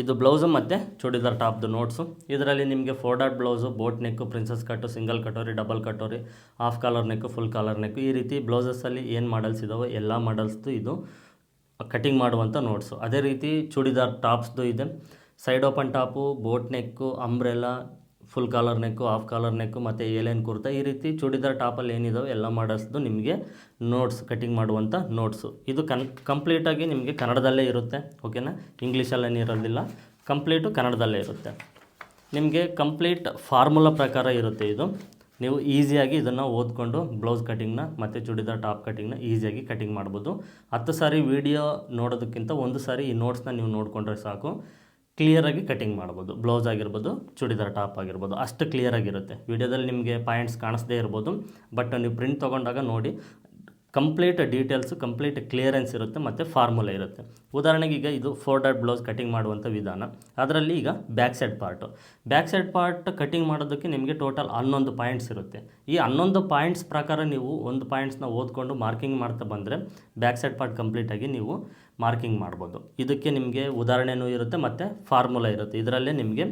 ಇದು ಬ್ಲೌಸು ಮತ್ತು ಚೂಡಿದಾರ್ ಟಾಪ್ದು ನೋಟ್ಸು. ಇದರಲ್ಲಿ ನಿಮಗೆ four dot blouse boat neck princess cut single katori double katori half collar neck full collar neck ಈ ರೀತಿ ಬ್ಲೌಸಸ್ಸಲ್ಲಿ ಏನು ಮಾಡಲ್ಸ್ ಇದಾವೆ ಎಲ್ಲ ಮಾಡಲ್ಸ್ದು ಇದು ಕಟಿಂಗ್ ಮಾಡುವಂಥ ನೋಟ್ಸು. ಅದೇ ರೀತಿ ಚೂಡಿದಾರ್ ಟಾಪ್ಸ್ದು ಇದೆ. Side open top boat neck umbrella full collar neck half collar neck ಮತ್ತು ಏಲೇನ್ ಕುರ್ತಾ ಈ ರೀತಿ ಚೂಡಿದಾರ್ ಟಾಪಲ್ಲಿ ಏನಿದಾವೆ ಎಲ್ಲ ಮಾಡಿಸ್ದು ನಿಮಗೆ ನೋಟ್ಸ್ ಕಟಿಂಗ್ ಮಾಡುವಂಥ ನೋಟ್ಸು ಇದು ಕನ್ ಕಂಪ್ಲೀಟಾಗಿ ನಿಮಗೆ ಕನ್ನಡದಲ್ಲೇ ಇರುತ್ತೆ ಓಕೆನಾ ಇಂಗ್ಲೀಷಲ್ಲೇನು ಇರೋದಿಲ್ಲ. ಕಂಪ್ಲೀಟು ಕನ್ನಡದಲ್ಲೇ ಇರುತ್ತೆ. ನಿಮಗೆ ಕಂಪ್ಲೀಟ್ ಫಾರ್ಮುಲಾ ಪ್ರಕಾರ ಇರುತ್ತೆ ಇದು. ನೀವು ಈಸಿಯಾಗಿ ಇದನ್ನು ಓದ್ಕೊಂಡು ಬ್ಲೌಸ್ ಕಟಿಂಗ್ನ ಮತ್ತು ಚೂಡಿದಾರ್ ಟಾಪ್ ಕಟಿಂಗ್ನ ಈಸಿಯಾಗಿ ಕಟಿಂಗ್ ಮಾಡ್ಬೋದು. ಹತ್ತು ಸಾರಿ ವಿಡಿಯೋ ನೋಡೋದಕ್ಕಿಂತ ಒಂದು ಸಾರಿ ಈ ನೋಟ್ಸ್ನ ನೀವು ನೋಡಿಕೊಂಡ್ರೆ ಸಾಕು. ಕ್ಲಿಯರಾಗಿ ಕಟಿಂಗ್ ಮಾಡ್ಬೋದು. ಬ್ಲೌಸ್ ಆಗಿರ್ಬೋದು, ಚೂಡಿದಾರ್ ಟಾಪ್ ಆಗಿರ್ಬೋದು, ಅಷ್ಟು ಕ್ಲಿಯರಾಗಿರುತ್ತೆ ವಿಡಿಯೋದಲ್ಲಿ ನಿಮಗೆ ಪಾಯಿಂಟ್ಸ್ ಕಾಣಿಸದೇ ಇರ್ಬೋದು ಬಟ್ ನೀವು ಪ್ರಿಂಟ್ ತೊಗೊಂಡಾಗ ನೋಡಿ ಕಂಪ್ಲೀಟ್ ಡೀಟೇಲ್ಸು ಕಂಪ್ಲೀಟ್ ಕ್ಲಿಯರೆನ್ಸ್ ಇರುತ್ತೆ, ಮತ್ತು ಫಾರ್ಮುಲಾ ಇರುತ್ತೆ. ಉದಾಹರಣೆಗೆ ಈಗ ಇದು ಫೋರ್ ಡಾಟ್ ಬ್ಲೌಸ್ ಕಟಿಂಗ್ ಮಾಡುವಂಥ ವಿಧಾನ. ಅದರಲ್ಲಿ ಈಗ back side part back side part cutting ಮಾಡೋದಕ್ಕೆ ನಿಮಗೆ ಟೋಟಲ್ ಹನ್ನೊಂದು ಪಾಯಿಂಟ್ಸ್ ಇರುತ್ತೆ. ಈ ಹನ್ನೊಂದು ಪಾಯಿಂಟ್ಸ್ ಪ್ರಕಾರ ನೀವು ಒಂದು ಪಾಯಿಂಟ್ಸ್ನ ಓದ್ಕೊಂಡು ಮಾರ್ಕಿಂಗ್ ಮಾಡ್ತಾ ಬಂದರೆ ಬ್ಯಾಕ್ ಸೈಡ್ ಪಾರ್ಟ್ ಕಂಪ್ಲೀಟಾಗಿ ನೀವು ಮಾರ್ಕಿಂಗ್ ಮಾಡ್ಬೋದು. ಇದಕ್ಕೆ ನಿಮಗೆ ಉದಾಹರಣೆನೂ ಇರುತ್ತೆ ಮತ್ತು ಫಾರ್ಮುಲಾ ಇರುತ್ತೆ. ಇದರಲ್ಲೇ ನಿಮಗೆ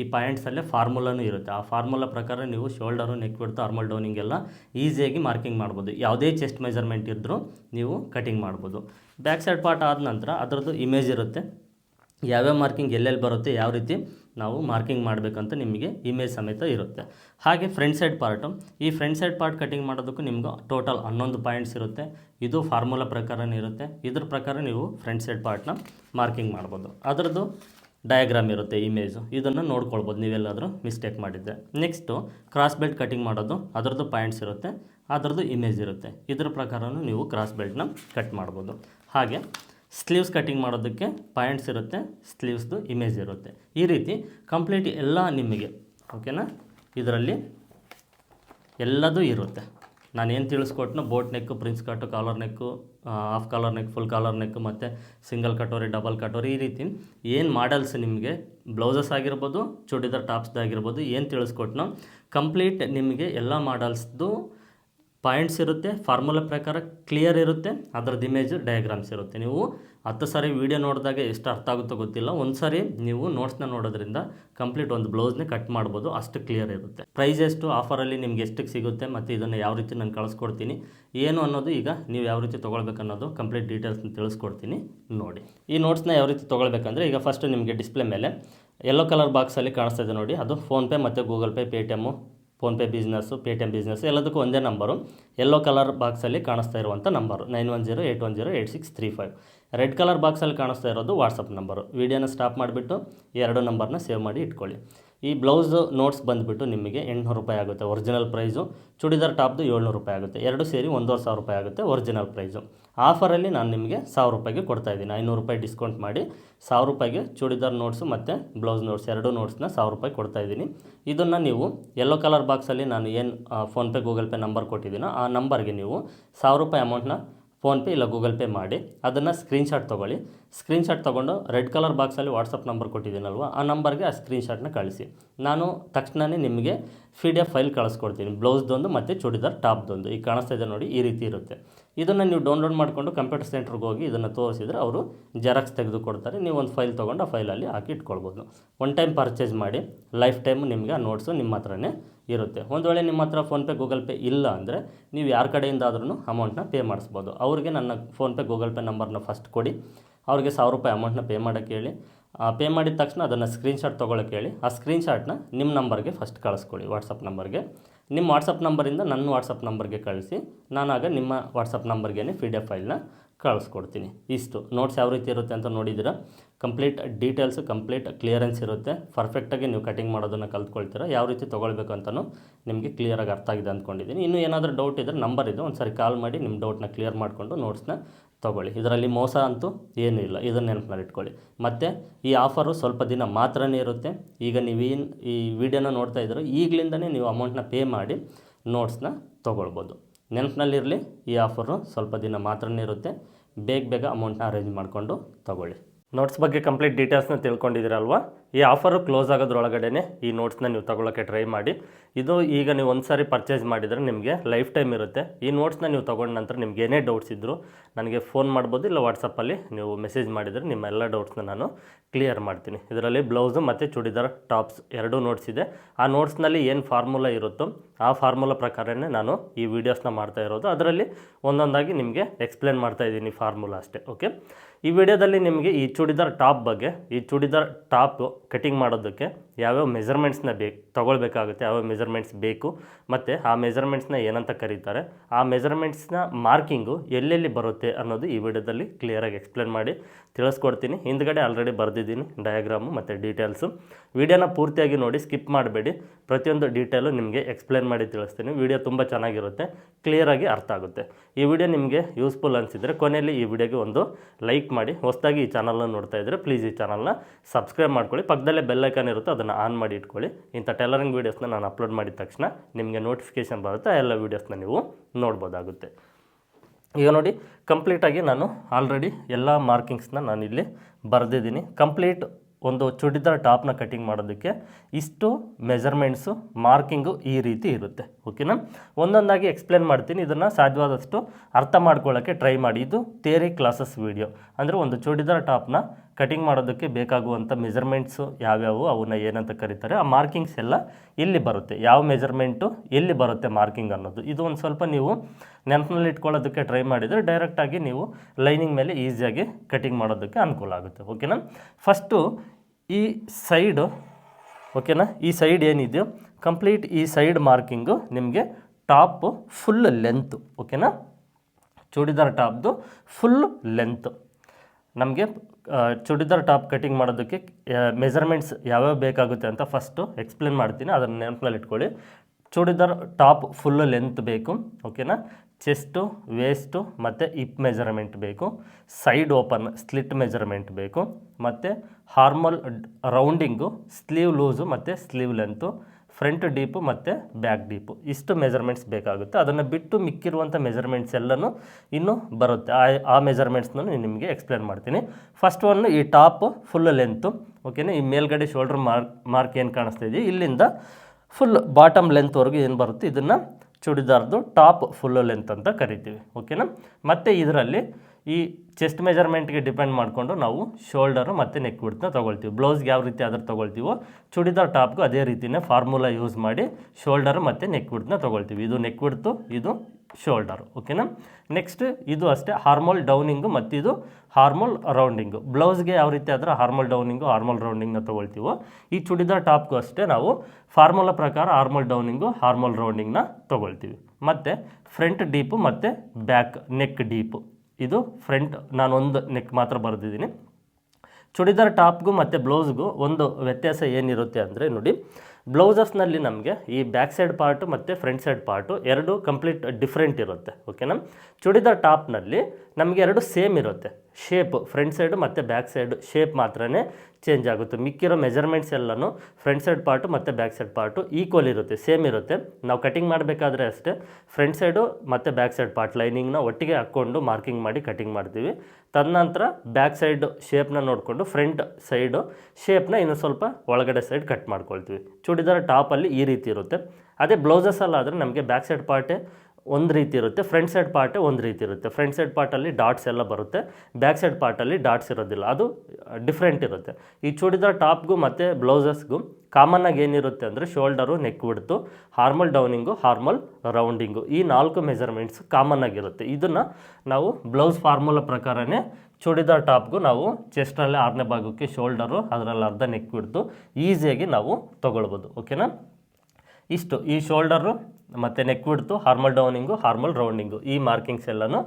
ಈ ಪಾಯಿಂಟ್ಸಲ್ಲೇ ಫಾರ್ಮುಲಾನೂ ಇರುತ್ತೆ. ಆ ಫಾರ್ಮುಲಾ ಪ್ರಕಾರ ನೀವು ಶೋಲ್ಡರು ನೆಕ್ ಬಿಡ್ತು ಆರ್ಮಲ್ ಡೌನಿಂಗೆಲ್ಲ ಈಸಿಯಾಗಿ ಮಾರ್ಕಿಂಗ್ ಮಾಡ್ಬೋದು. ಯಾವುದೇ ಚೆಸ್ಟ್ ಮೆಜರ್ಮೆಂಟ್ ಇದ್ದರೂ ನೀವು ಕಟಿಂಗ್ ಮಾಡ್ಬೋದು. ಬ್ಯಾಕ್ ಸೈಡ್ ಪಾರ್ಟ್ ಆದ ನಂತರ ಅದರದ್ದು ಇಮೇಜ್ ಇರುತ್ತೆ. ಯಾವ್ಯಾವ ಮಾರ್ಕಿಂಗ್ ಎಲ್ಲೆಲ್ಲಿ ಬರುತ್ತೆ, ಯಾವ ರೀತಿ ನಾವು ಮಾರ್ಕಿಂಗ್ ಮಾಡಬೇಕಂತ ನಿಮಗೆ ಇಮೇಜ್ ಸಮೇತ ಇರುತ್ತೆ. ಹಾಗೆ ಫ್ರಂಟ್ ಸೈಡ್ ಪಾರ್ಟು ಈ ಫ್ರಂಟ್ ಸೈಡ್ ಪಾರ್ಟ್ ಕಟಿಂಗ್ ಮಾಡೋದಕ್ಕೂ ನಿಮ್ಗೆ ಟೋಟಲ್ ಹನ್ನೊಂದು ಪಾಯಿಂಟ್ಸ್ ಇರುತ್ತೆ. ಇದು ಫಾರ್ಮುಲಾ ಪ್ರಕಾರನೇ ಇರುತ್ತೆ. ಇದ್ರ ಪ್ರಕಾರ ನೀವು ಫ್ರಂಟ್ ಸೈಡ್ ಪಾರ್ಟ್ನ ಮಾರ್ಕಿಂಗ್ ಮಾಡ್ಬೋದು. ಅದರದ್ದು ಡಯಾಗ್ರಾಮ್ ಇರುತ್ತೆ ಇಮೇಜು ಇದನ್ನು ನೋಡ್ಕೊಳ್ಬೋದು, ನೀವೆಲ್ಲಾದರೂ ಮಿಸ್ಟೇಕ್ ಮಾಡಿದ್ದೆ ನೆಕ್ಸ್ಟು ಕ್ರಾಸ್ ಬೆಲ್ಟ್ ಕಟಿಂಗ್ ಮಾಡೋದು, ಅದರದ್ದು ಪಾಯಿಂಟ್ಸ್ ಇರುತ್ತೆ, ಅದರದ್ದು ಇಮೇಜ್ ಇರುತ್ತೆ. ಇದ್ರ ಪ್ರಕಾರನೂ ನೀವು ಕ್ರಾಸ್ ಬೆಲ್ಟ್ನ ಕಟ್ ಮಾಡ್ಬೋದು. ಹಾಗೆ ಸ್ಲೀವ್ಸ್ ಕಟ್ಟಿಂಗ್ ಮಾಡೋದಕ್ಕೆ ಪಾಯಿಂಟ್ಸ್ ಇರುತ್ತೆ ಸ್ಲೀವ್ಸ್ದು ಇಮೇಜ್ ಇರುತ್ತೆ. ಈ ರೀತಿ ಕಂಪ್ಲೀಟ್ ಎಲ್ಲ ನಿಮಗೆ ಓಕೆನಾ ಇದರಲ್ಲಿ ಎಲ್ಲದೂ ಇರುತ್ತೆ. ನಾನು ಏನು ತಿಳಿಸ್ಕೊಟ್ನೋ boat neck prince cut collar neck half collar neck full collar neck ಮತ್ತು ಸಿಂಗಲ್ ಕಟೋರಿ ಡಬಲ್ ಕಟೋರಿ ಈ ರೀತಿ ಏನು ಮಾಡಲ್ಸ್ ನಿಮಗೆ ಬ್ಲೌಸಸ್ ಆಗಿರ್ಬೋದು, ಚೂಡಿದಾರ್ ಟಾಪ್ಸ್ದಾಗಿರ್ಬೋದು ಏನು ತಿಳಿಸ್ಕೊಟ್ನೋ ಕಂಪ್ಲೀಟ್ ನಿಮಗೆ ಎಲ್ಲ ಮಾಡಲ್ಸ್ದು ಪಾಯಿಂಟ್ಸ್ ಇರುತ್ತೆ, ಫಾರ್ಮುಲಾ ಪ್ರಕಾರ ಕ್ಲಿಯರ್ ಇರುತ್ತೆ, ಅದರದ್ದು ಇಮೇಜ್ ಡಯಾಗ್ರಾಮ್ಸ್ ಇರುತ್ತೆ. ನೀವು ಹತ್ತು ಸಾರಿ ವೀಡಿಯೋ ನೋಡಿದಾಗ ಎಷ್ಟು ಅರ್ಥ ಆಗುತ್ತೋ ಗೊತ್ತಿಲ್ಲ ಒಂದು ಸಾರಿ ನೀವು ನೋಟ್ಸ್ನ ನೋಡೋದ್ರಿಂದ ಕಂಪ್ಲೀಟ್ ಒಂದು ಬ್ಲೌಸ್ನೇ ಕಟ್ ಮಾಡ್ಬೋದು, ಅಷ್ಟು ಕ್ಲಿಯರ್ ಇರುತ್ತೆ. ಪ್ರೈಸ್ ಎಷ್ಟು ಆಫರಲ್ಲಿ ನಿಮ್ಗೆ ಎಷ್ಟಕ್ಕೆ ಸಿಗುತ್ತೆ, ಮತ್ತು ಇದನ್ನು ಯಾವ ರೀತಿ ನಾನು ಕಳಿಸ್ಕೊಡ್ತೀನಿ, ಏನು ಅನ್ನೋದು ಈಗ ನೀವು ಯಾವ ರೀತಿ ತೊಗೊಳ್ಬೇಕನ್ನೋದು ಕಂಪ್ಲೀಟ್ ಡೀಟೇಲ್ಸ್ನ ತಿಳಿಸ್ಕೊಡ್ತೀನಿ ನೋಡಿ. ಈ ನೋಟ್ಸ್ನ ಯಾವ ರೀತಿ ತೊಗೊಳ್ಬೇಕಂದ್ರೆ, ಈಗ ಫಸ್ಟ್ ನಿಮಗೆ ಡಿಸ್ಪ್ಲೇ ಮೇಲೆ ಯೆಲ್ಲೋ ಕಲರ್ ಬಾಕ್ಸಲ್ಲಿ ಕಾಣಿಸ್ತಾ ಇದೆ ನೋಡಿ, ಅದು ಫೋನ್ಪೇ ಮತ್ತು Google Pay Paytm PhonePe business Paytm business ಎಲ್ಲದಕ್ಕೂ ಒಂದೇ ನಂಬರು ಯೆಲ್ಲೋ ಕಲರ್ ಬಾಕ್ಸಲ್ಲಿ ಕಾಣಿಸ್ತಾ ಇರುವಂಥ number nine one zero eight one zero eight six three five red colour ಬಾಕ್ಸಲ್ಲಿ ಕಾಣಿಸ್ತಾ ಇರೋದು ವಾಟ್ಸಪ್ ನಂಬರು ವೀಡಿಯೋನ ಸ್ಟಾಪ್ ಮಾಡಿಬಿಟ್ಟು ಎರಡು ನಂಬರ್ನ ಸೇವ್ ಮಾಡಿ ಇಟ್ಕೊಳ್ಳಿ. ಈ ಬ್ಲೌಸ್ ನೋಟ್ಸ್ ಬಂದುಬಿಟ್ಟು ನಿಮಗೆ ಎಂಟುನೂರು ರೂಪಾಯಿ ಆಗುತ್ತೆ ಒರಿಜಿನಲ್ ಪ್ರೈಸು ಚೂಡಿದಾರ್ ಟಾಪ್ದು ಏಳ್ನೂರು ರೂಪಾಯಿ ಆಗುತ್ತೆ. ಎರಡು ಸೇರಿ ಒಂದೂವರೆ ಸಾವಿರ ರೂಪಾಯಿ ಆಗುತ್ತೆ ಒರಿಜಿನಲ್ ಪ್ರೈಸು ಆಫರಲ್ಲಿ ನಾನು ನಿಮಗೆ ಸಾವಿರ ರೂಪಾಯಿಗೆ ಕೊಡ್ತಾ ಇದ್ದೀನಿ. ಐನೂರು ರೂಪಾಯಿ ಡಿಸ್ಕೌಂಟ್ ಮಾಡಿ ಸಾವಿರ ರೂಪಾಯಿಗೆ ಚೂಡಿದಾರ್ ನೋಟ್ಸು ಮತ್ತು ಬ್ಲೌಸ್ ನೋಟ್ಸ್, ಎರಡು ನೋಟ್ಸ್ನ ಸಾವಿರ ರೂಪಾಯಿ ಕೊಡ್ತಾ ಇದ್ದೀನಿ. ಇದನ್ನು ನೀವು ಯೆಲ್ಲೋ ಕಲರ್ ಬಾಕ್ಸಲ್ಲಿ ನಾನು ಏನು ಫೋನ್ಪೇ ಗೂಗಲ್ ಪೇ ನಂಬರ್ ಕೊಟ್ಟಿದ್ದೀನೋ ಆ ನಂಬರ್ಗೆ ನೀವು ಸಾವಿರ ರೂಪಾಯಿ ಅಮೌಂಟ್ನ ಫೋನ್ಪೇ ಇಲ್ಲ ಗೂಗಲ್ ಪೇ ಮಾಡಿ, ಅದನ್ನು ಸ್ಕ್ರೀನ್ಶಾಟ್ ತೊಗೊಳ್ಳಿ. ಸ್ಕ್ರೀನ್ಶಾಟ್ ತೊಗೊಂಡು ರೆಡ್ ಕಲರ್ ಬಾಕ್ಸಲ್ಲಿ ವಾಟ್ಸಪ್ ನಂಬರ್ ಕೊಟ್ಟಿದ್ದೀನಲ್ವ, ಆ ನಂಬರ್ಗೆ ಆ ಸ್ಕ್ರೀನ್ಶಾಟ್ನ ಕಳಿಸಿ. ನಾನು ತಕ್ಷಣವೇ ನಿಮಗೆ ಪಿ ಡಿ ಎಫ್ ಫೈಲ್ ಕಳಿಸ್ಕೊಡ್ತೀನಿ. ಬ್ಲೌಸ್ದೊಂದು ಮತ್ತು ಚೂಡಿದಾರ್ ಟಾಪ್ದೊಂದು. ಈಗ ಕಾಣಿಸ್ತಾ ಇದೆ ನೋಡಿ, ಈ ರೀತಿ ಇರುತ್ತೆ. ಇದನ್ನು ನೀವು ಡೌನ್ಲೋಡ್ ಮಾಡಿಕೊಂಡು ಕಂಪ್ಯೂಟರ್ ಸೆಂಟ್ರಿಗೆ ಹೋಗಿ ಇದನ್ನು ತೋರಿಸಿದರೆ ಅವರು ಜೆರಾಕ್ಸ್ ತೆಗೆದುಕೊಡ್ತಾರೆ. ನೀವು ಒಂದು ಫೈಲ್ ತೊಗೊಂಡು ಆ ಫೈಲಲ್ಲಿ ಹಾಕಿ ಇಟ್ಕೊಳ್ಬೋದು. ಒನ್ ಟೈಮ್ ಪರ್ಚೇಸ್ ಮಾಡಿ ಲೈಫ್ ಟೈಮು ನಿಮಗೆ ಆ ನೋಟ್ಸು ನಿಮ್ಮ ಹತ್ರನೇ ಇರುತ್ತೆ. ಒಂದು ವೇಳೆ ನಿಮ್ಮ ಹತ್ರ ಫೋನ್ಪೇ ಗೂಗಲ್ ಪೇ ಇಲ್ಲ ಅಂದರೆ ನೀವು ಯಾರ ಕಡೆಯಿಂದಾದ್ರೂ ಅಮೌಂಟ್ನ ಪೇ ಮಾಡಿಸ್ಬೋದು. ಅವ್ರಿಗೆ ನನ್ನ ಫೋನ್ಪೇ ಗೂಗಲ್ ಪೇ ನಂಬರ್ನ ಫಸ್ಟ್ ಕೊಡಿ. ಅವ್ರಿಗೆ ಸಾವಿರ ರೂಪಾಯಿ ಅಮೌಂಟ್ನ ಪೇ ಮಾಡೋಕ್ಕೆ ಹೇಳಿ. ಪೇ ಮಾಡಿದ ತಕ್ಷಣ ಅದನ್ನು ಸ್ಕ್ರೀನ್ಶಾಟ್ ತೊಗೊಳಕ್ಕೆ ಹೇಳಿ. ಆ ಸ್ಕ್ರೀನ್ಶಾಟ್ನ ನಿಮ್ಮ ನಂಬರ್ಗೆ ಫಸ್ಟ್ ಕಳಿಸ್ಕೊಳ್ಳಿ ವಾಟ್ಸಪ್ ನಂಬರ್ಗೆ ನಿಮ್ಮ ವಾಟ್ಸಪ್ ನಂಬರಿಂದ ನನ್ನ ವಾಟ್ಸಪ್ ನಂಬರ್ಗೆ ಕಳಿಸಿ. ನಾನಾಗ ನಿಮ್ಮ ವಾಟ್ಸಪ್ ನಂಬರ್ಗೆ ಪಿ ಡಿ ಎಫ್ ಫೈಲ್ನ ಕಳಿಸ್ಕೊಡ್ತೀನಿ. ಇಷ್ಟು. ನೋಟ್ಸ್ ಯಾವ ರೀತಿ ಇರುತ್ತೆ ಅಂತ ನೋಡಿದ್ದೀರಾ? ಕಂಪ್ಲೀಟ್ ಡೀಟೇಲ್ಸ್ ಕಂಪ್ಲೀಟ್ ಕ್ಲಿಯರೆನ್ಸ್ ಇರುತ್ತೆ. ಪರ್ಫೆಕ್ಟಾಗಿ ನೀವು ಕಟಿಂಗ್ ಮಾಡೋದನ್ನು ಕಲ್ತ್ಕೊಳ್ತೀರ? ಯಾವ ರೀತಿ ತೊಗೊಳ್ಬೇಕು ಅಂತಲೂ ನಿಮಗೆ ಕ್ಲಿಯರಾಗಿ ಅರ್ಥ ಆಗಿದೆ ಅಂದ್ಕೊಂಡಿದ್ದೀನಿ. ಇನ್ನೂ ಏನಾದರೂ ಡೌಟ್ ಇದ್ದರೆ ನಂಬರ್ ಇದೆ. ಒಂದು ಸಾರಿ ಕಾಲ್ ಮಾಡಿ ನಿಮ್ಮ ಡೌಟ್ನ ಕ್ಲಿಯರ್ ಮಾಡಿಕೊಂಡು ನೋಟ್ಸ್ನ ತೊಗೊಳ್ಳಿ. ಇದರಲ್ಲಿ ಮೋಸ ಅಂತೂ ಏನೂ ಇಲ್ಲ. ಇದನ್ನು ನೆನಪಿನಲ್ಲಿ ಇಟ್ಕೊಳ್ಳಿ ಮತ್ತು ಈ ಆಫರು ಸ್ವಲ್ಪ ದಿನ ಮಾತ್ರನೇ ಇರುತ್ತೆ. ಈಗ ನೀವೇನು ಈ ವಿಡಿಯೋನ ನೋಡ್ತಾ ಇದ್ದೀರೋ ಈಗಲಿಂದನೇ ನೀವು ಅಮೌಂಟ್ನ ಪೇ ಮಾಡಿ ನೋಟ್ಸ್ನ ತೊಗೊಳ್ಬೋದು. ನೆನಪಿನಲ್ಲಿರಲಿ, ಈ ಆಫರು ಸ್ವಲ್ಪ ದಿನ ಮಾತ್ರನೇ ಇರುತ್ತೆ. ಬೇಗ ಬೇಗ ಅಮೌಂಟ್ನ ಅರೇಂಜ್ ಮಾಡಿಕೊಂಡು ತೊಗೊಳ್ಳಿ. ನೋಟ್ಸ್ ಬಗ್ಗೆ ಕಂಪ್ಲೀಟ್ ಡೀಟೇಲ್ಸ್ನ ತಿಳ್ಕೊಂಡಿದ್ದೀರಲ್ವಾ? ಈ ಆಫರು ಕ್ಲೋಸ್ ಆಗೋದ್ರೊಳಗಡೆ ಈ ನೋಟ್ಸ್ನ ನೀವು ತಗೊಳ್ಳೋಕ್ಕೆ ಟ್ರೈ ಮಾಡಿ. ಇದು ಈಗ ನೀವು ಒಂದು ಸಾರಿ ಪರ್ಚೇಸ್ ಮಾಡಿದರೆ ನಿಮಗೆ ಲೈಫ್ ಟೈಮ್ ಇರುತ್ತೆ. ಈ ನೋಟ್ಸ್ನ ನೀವು ತೊಗೊಂಡ ನಂತರ ನಿಮ್ಗೆ ಏನೇ ಡೌಟ್ಸ್ ಇದ್ದರೂ ನನಗೆ ಫೋನ್ ಮಾಡ್ಬೋದು ಇಲ್ಲ ವಾಟ್ಸಪ್ಪಲ್ಲಿ ನೀವು ಮೆಸೇಜ್ ಮಾಡಿದರೆ ನಿಮ್ಮ ಎಲ್ಲ ಡೌಟ್ಸ್ನ ನಾನು ಕ್ಲಿಯರ್ ಮಾಡ್ತೀನಿ. ಇದರಲ್ಲಿ ಬ್ಲೌಸು ಮತ್ತು ಚೂಡಿದಾರ್ ಟಾಪ್ಸ್ ಎರಡೂ ನೋಟ್ಸ್ ಇದೆ. ಆ ನೋಟ್ಸ್ನಲ್ಲಿ ಏನು ಫಾರ್ಮುಲಾ ಇರುತ್ತೋ ಆ ಫಾರ್ಮುಲಾ ಪ್ರಕಾರನೇ ನಾನು ಈ ವಿಡಿಯೋಸ್ನ ಮಾಡ್ತಾ ಇರೋದು. ಅದರಲ್ಲಿ ಒಂದೊಂದಾಗಿ ನಿಮಗೆ ಎಕ್ಸ್ಪ್ಲೇನ್ ಮಾಡ್ತಾ ಇದ್ದೀನಿ ಫಾರ್ಮುಲಾ ಅಷ್ಟೇ ಓಕೆ ಈ ವಿಡಿಯೋದಲ್ಲಿ ನಿಮಗೆ ಈ ಚೂಡಿದಾರ್ ಟಾಪ್ ಬಗ್ಗೆ, ಈ ಚೂಡಿದಾರ್ ಟಾಪ್ ಕಟಿಂಗ್ ಮಾಡೋದಕ್ಕೆ ಯಾವ್ಯಾವ ಮೆಜರ್ಮೆಂಟ್ಸ್ನ ಬೇಕು, ತೊಗೊಳ್ಬೇಕಾಗುತ್ತೆ ಯಾವ್ಯಾವ ಮೆಜರ್ಮೆಂಟ್ಸ್ ಬೇಕು, ಮತ್ತು ಆ ಮೆಜರ್ಮೆಂಟ್ಸ್ನ ಏನಂತ ಕರೀತಾರೆ, ಆ ಮೆಜರ್ಮೆಂಟ್ಸ್ನ ಮಾರ್ಕಿಂಗು ಎಲ್ಲೆಲ್ಲಿ ಬರುತ್ತೆ ಅನ್ನೋದು ಈ ವಿಡಿಯೋದಲ್ಲಿ ಕ್ಲಿಯರಾಗಿ ಎಕ್ಸ್ಪ್ಲೇನ್ ಮಾಡಿ ತಿಳಿಸ್ಕೊಡ್ತೀನಿ. ಹಿಂದ್ಗಡೆ ಆಲ್ರೆಡಿ ಬರೆದಿದ್ದೀನಿ ಡಯಾಗ್ರಾಮು ಮತ್ತು ಡೀಟೇಲ್ಸು ವಿಡಿಯೋನ ಪೂರ್ತಿಯಾಗಿ ನೋಡಿ ಸ್ಕಿಪ್ ಮಾಡಬೇಡಿ. ಪ್ರತಿಯೊಂದು ಡೀಟೇಲು ನಿಮಗೆ ಎಕ್ಸ್ಪ್ಲೇನ್ ಮಾಡಿ ತಿಳಿಸ್ತೀನಿ. ವಿಡಿಯೋ ತುಂಬ ಚೆನ್ನಾಗಿರುತ್ತೆ ಕ್ಲಿಯರಾಗಿ ಅರ್ಥ ಆಗುತ್ತೆ. ಈ ವಿಡಿಯೋ ನಿಮಗೆ ಯೂಸ್ಫುಲ್ ಅನಿಸಿದರೆ ಕೊನೆಯಲ್ಲಿ ಈ ವಿಡಿಯೋಗೆ ಒಂದು ಲೈಕ್ ಮಾಡಿ. ಹೊಸದಾಗಿ ಈ ಚಾನಲ್ನ ನೋಡ್ತಾ ಇದ್ದರೆ ಪ್ಲೀಸ್ ಈ ಚಾನಲ್ನ ಸಬ್ಸ್ಕ್ರೈಬ್ ಮಾಡ್ಕೊಳ್ಳಿ. ಪಕ್ಕದಲ್ಲೇ ಬೆಲ್ಲೈಕನ್ ಇರುತ್ತೆ, ಅದನ್ನು ಆನ್ ಮಾಡಿ ಇಟ್ಕೊಳ್ಳಿ. ಇಂಥ ಟೈಲರಿಂಗ್ ವೀಡಿಯೋಸ್ನ ನಾನು ಅಪ್ಲೋಡ್ ಮಾಡಿದ ತಕ್ಷಣ ನಿಮಗೆ ನೋಟಿಫಿಕೇಷನ್ ಬರುತ್ತೆ, ಎಲ್ಲ ವೀಡಿಯೋಸ್ನ ನೀವು ನೋಡ್ಬೋದಾಗುತ್ತೆ. ಈಗ ನೋಡಿ ಕಂಪ್ಲೀಟಾಗಿ ನಾನು ಆಲ್ರೆಡಿ ಎಲ್ಲ ಮಾರ್ಕಿಂಗ್ಸ್ನ ನಾನು ಇಲ್ಲಿ ಬರೆದಿದ್ದೀನಿ. ಕಂಪ್ಲೀಟ್ ಒಂದು ಚೂಡಿದಾರ್ ಟಾಪ್ನ ಕಟ್ಟಿಂಗ್ ಮಾಡೋದಕ್ಕೆ ಇಷ್ಟು ಮೆಜರ್ಮೆಂಟ್ಸು ಮಾರ್ಕಿಂಗು ಈ ರೀತಿ ಇರುತ್ತೆ. ಓಕೆನಾ ಒಂದೊಂದಾಗಿ ಎಕ್ಸ್ಪ್ಲೇನ್ ಮಾಡ್ತೀನಿ. ಇದನ್ನು ಸಾಧ್ಯವಾದಷ್ಟು ಅರ್ಥ ಮಾಡ್ಕೊಳ್ಳೋಕ್ಕೆ ಟ್ರೈ ಮಾಡಿ. ಇದು ಥೇರಿ ಕ್ಲಾಸಸ್ ವೀಡಿಯೋ ಅಂದರೆ ಒಂದು ಚೂಡಿದಾರ್ ಟಾಪ್ನ ಕಟಿಂಗ್ ಮಾಡೋದಕ್ಕೆ ಬೇಕಾಗುವಂಥ ಮೆಜರ್ಮೆಂಟ್ಸು ಯಾವ್ಯಾವು, ಅವನ್ನ ಏನಂತ ಕರೀತಾರೆ, ಆ ಮಾರ್ಕಿಂಗ್ಸ್ ಎಲ್ಲ ಎಲ್ಲಿ ಬರುತ್ತೆ. ಯಾವ ಮೆಜರ್ಮೆಂಟು ಎಲ್ಲಿ ಬರುತ್ತೆ ಮಾರ್ಕಿಂಗ್ ಅನ್ನೋದು. ಇದು ಒಂದು ಸ್ವಲ್ಪ ನೀವು ನೆನಪಿನಲ್ಲಿ ಇಟ್ಕೊಳ್ಳೋದಕ್ಕೆ ಟ್ರೈ ಮಾಡಿದರೆ ಡೈರೆಕ್ಟಾಗಿ ನೀವು ಲೈನಿಂಗ್ ಮೇಲೆ ಈಸಿಯಾಗಿ ಕಟಿಂಗ್ ಮಾಡೋದಕ್ಕೆ ಅನುಕೂಲ ಆಗುತ್ತೆ. ಓಕೆನಾ ಫಸ್ಟು ಈ ಸೈಡು ಓಕೆನಾ ಈ ಸೈಡ್ ಏನಿದೆಯೋ ಕಂಪ್ಲೀಟ್ ಈ ಸೈಡ್ ಮಾರ್ಕಿಂಗು ನಿಮಗೆ ಟಾಪು ಫುಲ್ ಲೆಂತು ಓಕೆನಾ ಚೂಡಿದಾರ್ ಟಾಪ್ದು ಫುಲ್ ಲೆಂತ್ ನಮಗೆ ಚೂಡಿದಾರ್ ಟಾಪ್ ಕಟಿಂಗ್ ಮಾಡೋದಕ್ಕೆ ಮೆಜರ್ಮೆಂಟ್ಸ್ ಯಾವ್ಯಾವ ಬೇಕಾಗುತ್ತೆ ಅಂತ ಫಸ್ಟು ಎಕ್ಸ್ಪ್ಲೇನ್ ಮಾಡ್ತೀನಿ. ಅದನ್ನು ನೆನಪಿನಲ್ಲಿ ಇಟ್ಕೊಳ್ಳಿ. ಚೂಡಿದಾರ್ ಟಾಪ್ ಫುಲ್ ಲೆಂತ್ ಬೇಕು ಓಕೆನಾ ಚೆಸ್ಟು ವೇಸ್ಟು ಮತ್ತು ಇಪ್ ಮೆಜರ್ಮೆಂಟ್ ಬೇಕು. ಸೈಡ್ ಓಪನ್ ಸ್ಲಿಟ್ ಮೆಜರ್ಮೆಂಟ್ ಬೇಕು. ಮತ್ತು ಹಾರ್ಮಲ್ ರೌಂಡಿಂಗು ಸ್ಲೀವ್ ಲೂಸು ಮತ್ತು ಸ್ಲೀವ್ ಲೆಂತು ಫ್ರಂಟ್ ಡೀಪು ಮತ್ತು ಬ್ಯಾಕ್ ಡೀಪು. ಇಷ್ಟು ಮೆಜರ್ಮೆಂಟ್ಸ್ ಬೇಕಾಗುತ್ತೆ. ಅದನ್ನು ಬಿಟ್ಟು ಮಿಕ್ಕಿರುವಂಥ ಮೆಜರ್ಮೆಂಟ್ಸ್ ಎಲ್ಲನೂ ಇನ್ನೂ ಬರುತ್ತೆ. ಆ ಆ ಮೆಜರ್ಮೆಂಟ್ಸ್ನೂ ನಿಮಗೆ ಎಕ್ಸ್ಪ್ಲೇನ್ ಮಾಡ್ತೀನಿ. ಫಸ್ಟ್ ಒನ್ ಈ ಟಾಪ್ ಫುಲ್ ಲೆಂತು ಓಕೆನಾ ಈ ಮೇಲ್ಗಡೆ ಶೋಲ್ಡ್ರ್ ಮಾರ್ಕ್ ಮಾರ್ಕ್ ಏನು ಕಾಣಿಸ್ತಾ ಇದೆಯೋ, ಇಲ್ಲಿಂದ ಫುಲ್ ಬಾಟಮ್ ಲೆಂತ್ವರೆಗೂ ಏನು ಬರುತ್ತೆ? ಇದನ್ನು ಚೂಡಿದಾರ್ದು ಟಾಪ್ ಫುಲ್ ಲೆಂತ್ ಅಂತ ಕರಿತೀವಿ. ಓಕೆನಾ ಮತ್ತು ಇದರಲ್ಲಿ ಈ ಚೆಸ್ಟ್ ಮೆಜರ್ಮೆಂಟ್ಗೆ ಡಿಪೆಂಡ್ ಮಾಡಿಕೊಂಡು ನಾವು ಶೋಲ್ಡರು ಮತ್ತು ನೆಕ್ ವಿಡ್ತ್ನ ತೊಗೊಳ್ತೀವಿ. ಬ್ಲೌಸ್ಗೆ ಯಾವ ರೀತಿ ಆದರೂ ತೊಗೊಳ್ತೀವೋ, ಚುಡಿದಾರ್ ಟಾಪ್ಗೂ ಅದೇ ರೀತಿಯೇ ಫಾರ್ಮುಲಾ ಯೂಸ್ ಮಾಡಿ ಶೋಲ್ಡರು ಮತ್ತು ನೆಕ್ ವಿಡ್ತ್ನ ತೊಗೊಳ್ತೀವಿ. ಇದು ನೆಕ್ ವಿಡ್ತು ಇದು ಶೋಲ್ಡರ್ ಓಕೆನಾ ನೆಕ್ಸ್ಟ್ ಇದು ಅಷ್ಟೇ ಹಾರ್ಮೋಲ್ ಡೌನಿಂಗು ಮತ್ತು ಇದು ಹಾರ್ಮೋಲ್ ರೌಂಡಿಂಗು ಬ್ಲೌಸ್ಗೆ ಯಾವ ರೀತಿ ಆದರೆ ಹಾರ್ಮೋಲ್ ಡೌನಿಂಗು ಹಾರ್ಮೋಲ್ ರೌಂಡಿಂಗ್ನ ತೊಗೊಳ್ತೀವೋ, ಈ ಚುಡಿದಾರ್ ಟಾಪ್ಗೂ ಅಷ್ಟೇ ನಾವು ಫಾರ್ಮುಲಾ ಪ್ರಕಾರ ಹಾರ್ಮೋಲ್ ಡೌನಿಂಗು ಹಾರ್ಮೋಲ್ ರೌಂಡಿಂಗ್ನ ತೊಗೊಳ್ತೀವಿ. ಮತ್ತು ಫ್ರಂಟ್ ಡೀಪು ಮತ್ತು ಬ್ಯಾಕ್ ನೆಕ್ ಡೀಪು ಇದು ಫ್ರಂಟ್ ನಾನು ಒಂದು ನೆಕ್ ಮಾತ್ರ ಬರೆದಿದ್ದೀನಿ. ಚೂಡಿದಾರ್ ಟಾಪ್ಗೂ ಮತ್ತು ಬ್ಲೌಸ್ಗೂ ಒಂದು ವ್ಯತ್ಯಾಸ ಏನಿರುತ್ತೆ ಅಂದರೆ ನೋಡಿ, ಬ್ಲೌಸಸ್ನಲ್ಲಿ ನಮಗೆ ಈ ಬ್ಯಾಕ್ ಸೈಡ್ ಪಾರ್ಟು ಮತ್ತು ಫ್ರಂಟ್ ಸೈಡ್ ಪಾರ್ಟು ಎರಡು ಕಂಪ್ಲೀಟ್ ಡಿಫ್ರೆಂಟ್ ಇರುತ್ತೆ ಓಕೆನಾ ಚೂಡಿದಾರ್ ಟಾಪ್ನಲ್ಲಿ ನಮಗೆ ಎರಡು ಸೇಮ್ ಇರುತ್ತೆ. ಶೇಪ್ ಫ್ರಂಟ್ ಸೈಡು ಮತ್ತು ಬ್ಯಾಕ್ ಸೈಡ್ ಶೇಪ್ ಮಾತ್ರನೇ ಚೇಂಜ್ ಆಗುತ್ತೆ. ಮಿಕ್ಕಿರೋ ಮೆಜರ್ಮೆಂಟ್ಸ್ ಎಲ್ಲನೂ ಫ್ರಂಟ್ ಸೈಡ್ ಪಾರ್ಟು ಮತ್ತು ಬ್ಯಾಕ್ ಸೈಡ್ ಪಾರ್ಟು ಈಕ್ವಲ್ ಇರುತ್ತೆ ಸೇಮ್ ಇರುತ್ತೆ. ನಾವು ಕಟಿಂಗ್ ಮಾಡಬೇಕಾದ್ರೆ ಅಷ್ಟೇ ಫ್ರಂಟ್ ಸೈಡು ಮತ್ತು ಬ್ಯಾಕ್ ಸೈಡ್ ಪಾರ್ಟ್ ಲೈನಿಂಗ್ನ ಒಟ್ಟಿಗೆ ಹಾಕ್ಕೊಂಡು ಮಾರ್ಕಿಂಗ್ ಮಾಡಿ ಕಟಿಂಗ್ ಮಾಡ್ತೀವಿ. ತದನಂತರ ಬ್ಯಾಕ್ ಸೈಡ್ ಶೇಪ್ನ ನೋಡಿಕೊಂಡು ಫ್ರಂಟ್ ಸೈಡು ಶೇಪ್ನ ಇನ್ನು ಸ್ವಲ್ಪ ಒಳಗಡೆ ಸೈಡ್ ಕಟ್ ಮಾಡ್ಕೊಳ್ತೀವಿ. ಚೂಡಿದಾರ ಟಾಪಲ್ಲಿ ಈ ರೀತಿ ಇರುತ್ತೆ. ಅದೇ ಬ್ಲೌಸಸ್ಸಲ್ಲಾದರೆ ನಮಗೆ ಬ್ಯಾಕ್ ಸೈಡ್ ಪಾರ್ಟೇ ಒಂದು ರೀತಿ ಇರುತ್ತೆ. ಫ್ರಂಟ್ ಸೈಡ್ ಪಾರ್ಟೇ ಒಂದು ರೀತಿ ಇರುತ್ತೆ. ಫ್ರಂಟ್ ಸೈಡ್ ಪಾರ್ಟಲ್ಲಿ ಡಾಟ್ಸ್ ಎಲ್ಲ ಬರುತ್ತೆ. ಬ್ಯಾಕ್ ಸೈಡ್ ಪಾರ್ಟಲ್ಲಿ ಡಾಟ್ಸ್ ಇರೋದಿಲ್ಲ. ಅದು ಡಿಫ್ರೆಂಟ್ ಇರುತ್ತೆ. ಈ ಚೂಡಿದಾರ್ ಟಾಪ್ಗೂ ಮತ್ತು ಬ್ಲೌಸಸ್ಗೂ ಕಾಮನ್ನಾಗಿ ಏನಿರುತ್ತೆ ಅಂದರೆ ಶೋಲ್ಡರು ನೆಕ್ ಬಿಡ್ತು ಹಾರ್ಮಲ್ ಡೌನಿಂಗು ಹಾರ್ಮಲ್ ರೌಂಡಿಂಗು ಈ ನಾಲ್ಕು ಮೆಜರ್ಮೆಂಟ್ಸ್ ಕಾಮನ್ ಆಗಿರುತ್ತೆ. ಇದನ್ನು ನಾವು ಬ್ಲೌಸ್ ಫಾರ್ಮುಲಾ ಪ್ರಕಾರನೇ ಚೂಡಿದಾರ್ ಟಾಪ್ಗೂ ನಾವು ಚೆಸ್ಟಲ್ಲೇ ಆರನೇ ಭಾಗಕ್ಕೆ ಶೋಲ್ಡರು ಅದರಲ್ಲಿ ಅರ್ಧ ನೆಕ್ ಬಿಡ್ತು ಈಸಿಯಾಗಿ ನಾವು ತೊಗೊಳ್ಬೋದು. ಓಕೆನಾ ಇಷ್ಟು ಈ ಶೋಲ್ಡರು, ಮತ್ತು ನೆಕ್ ಬಿಡ್ತು ಹಾರ್ಮಲ್ ಡೌನಿಂಗು ಹಾರ್ಮಲ್ ರೌಂಡಿಂಗು ಈ ಮಾರ್ಕಿಂಗ್ಸ್ ಎಲ್ಲನೂ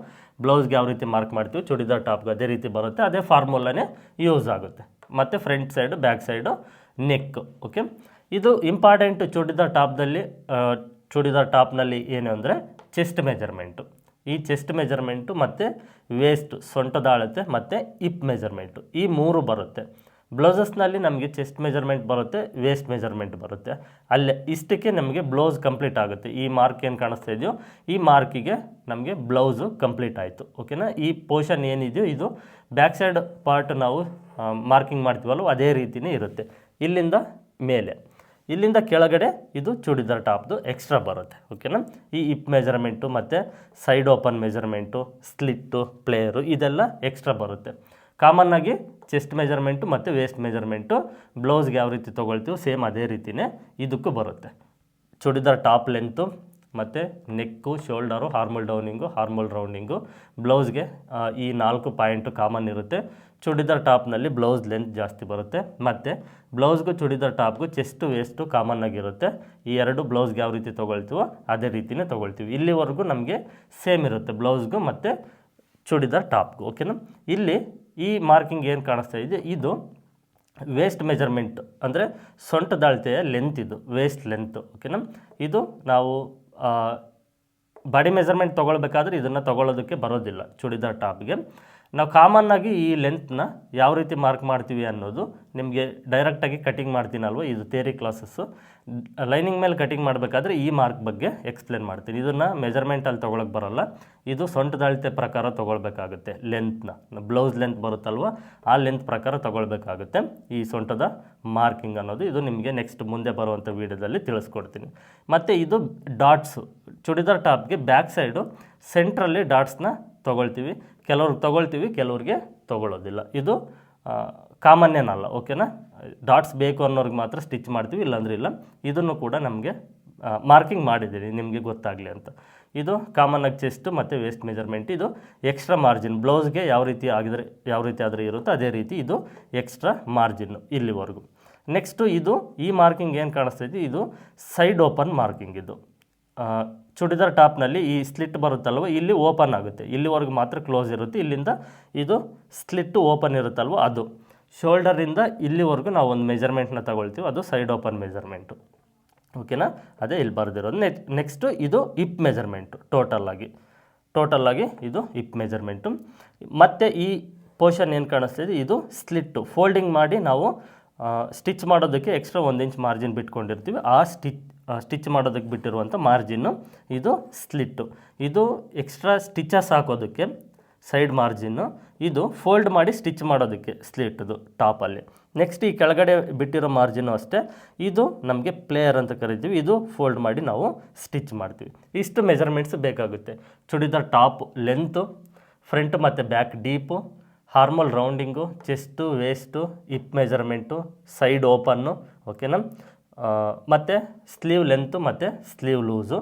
ಬ್ಲೌಸ್ಗೆ ಯಾವ ರೀತಿ ಮಾರ್ಕ್ ಮಾಡ್ತೀವಿ, ಚೂಡಿದಾರ್ ಟಾಪ್ಗೆ ಅದೇ ರೀತಿ ಬರುತ್ತೆ. ಅದೇ ಫಾರ್ಮುಲಾನೇ ಯೂಸ್ ಆಗುತ್ತೆ. ಮತ್ತು front side back side neck okay ಇದು ಇಂಪಾರ್ಟೆಂಟ್ ಚೂಡಿದಾರ್ ಟಾಪ್ದಲ್ಲಿ ಚೂಡಿದಾರ್ ಟಾಪ್ನಲ್ಲಿ ಏನು ಅಂದರೆ ಚೆಸ್ಟ್ ಮೆಜರ್ಮೆಂಟು ಈ ಚೆಸ್ಟ್ ಮೆಜರ್ಮೆಂಟು ಮತ್ತು ವೇಸ್ಟ್ ಸೊಂಟದ ಅಳತೆ ಮತ್ತು ಇಪ್ ಮೆಜರ್ಮೆಂಟು ಈ ಮೂರು ಬರುತ್ತೆ. ಬ್ಲೌಸಸ್ನಲ್ಲಿ ನಮಗೆ ಚೆಸ್ಟ್ ಮೆಜರ್ಮೆಂಟ್ ಬರುತ್ತೆ ವೇಸ್ಟ್ ಮೆಜರ್ಮೆಂಟ್ ಬರುತ್ತೆ. ಅಲ್ಲೇ ಇಷ್ಟಕ್ಕೆ ನಮಗೆ ಬ್ಲೌಸ್ ಕಂಪ್ಲೀಟ್ ಆಗುತ್ತೆ. ಈ ಮಾರ್ಕ್ ಏನು ಕಾಣಿಸ್ತಾ ಇದೆಯೋ, ಈ ಮಾರ್ಕಿಗೆ ನಮಗೆ ಬ್ಲೌಸು ಕಂಪ್ಲೀಟ್ ಆಯಿತು. ಓಕೆನಾ ಈ ಪೋರ್ಷನ್ ಏನಿದೆಯೋ, ಇದು ಬ್ಯಾಕ್ ಸೈಡ್ ಪಾರ್ಟ್ ನಾವು ಮಾರ್ಕಿಂಗ್ ಮಾಡ್ತೀವಲ್ವ, ಅದೇ ರೀತಿಯೇ ಇರುತ್ತೆ. ಇಲ್ಲಿಂದ ಮೇಲೆ. ಇಲ್ಲಿಂದ ಕೆಳಗಡೆ ಇದು ಚೂಡಿದಾರ್ ಟಾಪ್ದು ಎಕ್ಸ್ಟ್ರಾ ಬರುತ್ತೆ. ಓಕೆನಾ ಈ ಇಪ್ ಮೆಜರ್ಮೆಂಟು ಮತ್ತು side open measurement slit flare ಇದೆಲ್ಲ ಎಕ್ಸ್ಟ್ರಾ ಬರುತ್ತೆ. ಕಾಮನ್ನಾಗಿ ಚೆಸ್ಟ್ ಮೆಜರ್ಮೆಂಟು ಮತ್ತು ವೇಸ್ಟ್ ಮೆಜರ್ಮೆಂಟು ಬ್ಲೌಸ್ಗೆ ಯಾವ ರೀತಿ ತೊಗೊಳ್ತೀವೋ ಸೇಮ್ ಅದೇ ರೀತಿಯೇ ಇದಕ್ಕೂ ಬರುತ್ತೆ. ಚೂಡಿದಾರ್ ಟಾಪ್ ಲೆಂತು ಮತ್ತು ನೆಕ್ಕು ಶೋಲ್ಡರು ಹಾರ್ಮಲ್ ಡೌನಿಂಗು ಹಾರ್ಮಲ್ ರೌಂಡಿಂಗು ಬ್ಲೌಸ್ಗೆ ಈ ನಾಲ್ಕು ಪಾಯಿಂಟು ಕಾಮನ್ ಇರುತ್ತೆ. ಚೂಡಿದಾರ್ ಟಾಪ್ನಲ್ಲಿ ಬ್ಲೌಸ್ ಲೆಂತ್ ಜಾಸ್ತಿ ಬರುತ್ತೆ. ಮತ್ತು ಬ್ಲೌಸ್ಗೂ ಚೂಡಿದಾರ್ ಟಾಪ್ಗೂ ಚೆಸ್ಟು ವೇಸ್ಟು ಕಾಮನ್ ಆಗಿರುತ್ತೆ. ಈ ಎರಡು ಬ್ಲೌಸ್ಗೆ ಯಾವ ರೀತಿ ತೊಗೊಳ್ತೀವೋ ಅದೇ ರೀತಿಯೇ ತೊಗೊಳ್ತೀವಿ. ಇಲ್ಲಿವರೆಗೂ ನಮಗೆ ಸೇಮ್ ಇರುತ್ತೆ ಬ್ಲೌಸ್ಗೂ ಮತ್ತು ಚೂಡಿದಾರ್ ಟಾಪ್ಗೂ ಓಕೆನಾ ಇಲ್ಲಿ ಈ ಮಾರ್ಕಿಂಗ್ ಏನು ಕಾಣಿಸ್ತಾ ಇದೆ? ಇದು ವೇಸ್ಟ್ ಮೆಜರ್ಮೆಂಟ್ ಅಂದರೆ ಸೊಂಟ ಅಳತೆಯ ಲೆಂತ್ ಇದು ವೇಸ್ಟ್ ಲೆಂತ್ ಓಕೆನಾ ಇದು ನಾವು ಬಾಡಿ ಮೆಜರ್ಮೆಂಟ್ ತೊಗೊಳ್ಬೇಕಾದ್ರೆ ಇದನ್ನು ತೊಗೊಳ್ಳೋದಕ್ಕೆ ಬರೋದಿಲ್ಲ, ಚೂಡಿದಾರ್ ಟಾಪ್ಗೆ. ನಾವು ಕಾಮನ್ನಾಗಿ ಈ ಲೆಂತ್ನ ಯಾವ ರೀತಿ ಮಾರ್ಕ್ ಮಾಡ್ತೀವಿ ಅನ್ನೋದು ನಿಮಗೆ ಡೈರೆಕ್ಟಾಗಿ ಕಟಿಂಗ್ ಮಾಡ್ತೀನಲ್ವ? ಇದು ಥೇರಿ ಕ್ಲಾಸಸ್ಸು ಲೈನಿಂಗ್ ಮೇಲೆ ಕಟಿಂಗ್ ಮಾಡಬೇಕಾದ್ರೆ ಈ ಮಾರ್ಕ್ ಬಗ್ಗೆ ಎಕ್ಸ್ಪ್ಲೇನ್ ಮಾಡ್ತೀನಿ. ಇದನ್ನು ಮೆಜರ್ಮೆಂಟಲ್ಲಿ ತೊಗೊಳಕ್ಕೆ ಬರೋಲ್ಲ. ಇದು ಸೊಂಟದ ಪ್ರಕಾರ ತೊಗೊಳ್ಬೇಕಾಗುತ್ತೆ ಲೆಂತ್ನ ಬ್ಲೌಸ್ ಲೆಂತ್ ಬರುತ್ತಲ್ವ? ಆ ಲೆಂತ್ ಪ್ರಕಾರ ತೊಗೊಳ್ಬೇಕಾಗುತ್ತೆ ಈ ಸೊಂಟದ ಮಾರ್ಕಿಂಗ್ ಅನ್ನೋದು. ಇದು ನಿಮಗೆ ನೆಕ್ಸ್ಟ್ ಮುಂದೆ ಬರುವಂಥ ವೀಡಿಯೋದಲ್ಲಿ ತಿಳಿಸ್ಕೊಡ್ತೀನಿ. ಮತ್ತು ಇದು ಡಾಟ್ಸು ಚುಡಿದಾರ್ ಟಾಪ್ಗೆ ಬ್ಯಾಕ್ ಸೈಡು ಸೆಂಟ್ರಲ್ಲಿ ಡಾಟ್ಸ್ನ ತೊಗೊಳ್ತೀವಿ. ಕೆಲವ್ರಿಗೆ ತೊಗೊಳ್ತೀವಿ, ಕೆಲವ್ರಿಗೆ ತೊಗೊಳ್ಳೋದಿಲ್ಲ ಇದು ಕಾಮನ್ ಏನಲ್ಲ ಓಕೆನಾ ಡಾಟ್ಸ್ ಬೇಕು ಅನ್ನೋರಿಗೆ ಮಾತ್ರ ಸ್ಟಿಚ್ ಮಾಡ್ತೀವಿ, ಇಲ್ಲಾಂದ್ರೆ ಇಲ್ಲ. ಇದನ್ನು ಕೂಡ ನಮಗೆ ಮಾರ್ಕಿಂಗ್ ಮಾಡಿದ್ದೀನಿ ನಿಮಗೆ ಗೊತ್ತಾಗಲಿ ಅಂತ. ಇದು ಕಾಮನ್ ಆಗಿ ಚೆಸ್ಟು ಮತ್ತು ವೇಸ್ಟ್ ಮೆಜರ್ಮೆಂಟ್ ಇದು ಎಕ್ಸ್ಟ್ರಾ ಮಾರ್ಜಿನ್ ಬ್ಲೌಸ್ಗೆ ಯಾವ ರೀತಿ ಆಗಿದ್ರೆ, ಯಾವ ರೀತಿ ಆದರೆ ಇರುತ್ತೋ ಅದೇ ರೀತಿ ಇದು ಎಕ್ಸ್ಟ್ರಾ ಮಾರ್ಜಿನ್ನು ಇಲ್ಲಿವರೆಗೂ. ನೆಕ್ಸ್ಟು ಇದು ಈ ಮಾರ್ಕಿಂಗ್ ಏನು ಕಾಣಿಸ್ತೈತಿ ಇದು? ಸೈಡ್ ಓಪನ್ ಮಾರ್ಕಿಂಗ್ ಇದು. ಚೂಡಿದಾರ್ ಟಾಪ್ನಲ್ಲಿ ಈ ಸ್ಲಿಟ್ ಬರುತ್ತಲ್ವ, ಇಲ್ಲಿ ಓಪನ್ ಆಗುತ್ತೆ. ಇಲ್ಲಿವರೆಗೂ ಮಾತ್ರ ಕ್ಲೋಸ್ ಇರುತ್ತೆ. ಇಲ್ಲಿಂದ ಇದು ಸ್ಲಿಟ್ಟು ಓಪನ್ ಇರುತ್ತಲ್ವ, ಅದು. ಶೋಲ್ಡರಿಂದ ಇಲ್ಲಿವರೆಗೂ ನಾವು ಒಂದು ಮೆಜರ್ಮೆಂಟ್ನ ತಗೊಳ್ತೀವಿ. ಅದು ಸೈಡ್ ಓಪನ್ ಮೆಜರ್ಮೆಂಟು ಓಕೆನಾ ಅದೇ ಇಲ್ಲಿ ಬರೆದಿರೋದು. ನೆಕ್ ನೆಕ್ಸ್ಟು ಇದು ಇಪ್ ಮೆಜರ್ಮೆಂಟು ಟೋಟಲ್ಲಾಗಿ ಟೋಟಲ್ಲಾಗಿ ಇದು ಇಪ್ ಮೆಜರ್ಮೆಂಟು ಮತ್ತು ಈ ಪೋರ್ಷನ್ ಏನು ಕಾಣಿಸ್ತಿದೆ ಇದು? ಸ್ಲಿಟ್ಟು ಫೋಲ್ಡಿಂಗ್ ಮಾಡಿ ನಾವು ಸ್ಟಿಚ್ ಮಾಡೋದಕ್ಕೆ ಎಕ್ಸ್ಟ್ರಾ ಒಂದು ಇಂಚ್ ಮಾರ್ಜಿನ್ ಬಿಟ್ಕೊಂಡಿರ್ತೀವಿ. ಆ ಸ್ಟಿಚ್ ಸ್ಟಿಚ್ ಮಾಡೋದಕ್ಕೆ ಬಿಟ್ಟಿರುವಂಥ ಮಾರ್ಜಿನ್ನು ಇದು ಸ್ಲಿಟ್ಟು ಇದು ಎಕ್ಸ್ಟ್ರಾ ಸ್ಟಿಚಸ್ ಹಾಕೋದಕ್ಕೆ ಸೈಡ್ ಮಾರ್ಜಿನ್ನು ಇದು ಫೋಲ್ಡ್ ಮಾಡಿ ಸ್ಟಿಚ್ ಮಾಡೋದಕ್ಕೆ ಸ್ಲಿಟ್ದು ಟಾಪಲ್ಲಿ ನೆಕ್ಸ್ಟ್ ಈ ಕೆಳಗಡೆ ಬಿಟ್ಟಿರೋ ಮಾರ್ಜಿನ್ನು ಅಷ್ಟೇ. ಇದು ನಮಗೆ ಪ್ಲೇಯರ್ ಅಂತ ಕರಿತೀವಿ. ಇದು ಫೋಲ್ಡ್ ಮಾಡಿ ನಾವು ಸ್ಟಿಚ್ ಮಾಡ್ತೀವಿ. ಇಷ್ಟು ಮೆಜರ್ಮೆಂಟ್ಸ್ ಬೇಕಾಗುತ್ತೆ. ಚುಡಿದಾರ್ ಟಾಪ್ ಲೆಂತು ಫ್ರಂಟ್ ಮತ್ತು back deep armhole rounding chest waist hip measurement side open ಓಕೆನಾ ಮತ್ತು ಸ್ಲೀವ್ ಲೆಂತು ಮತ್ತು ಸ್ಲೀವ್ ಲೂಸು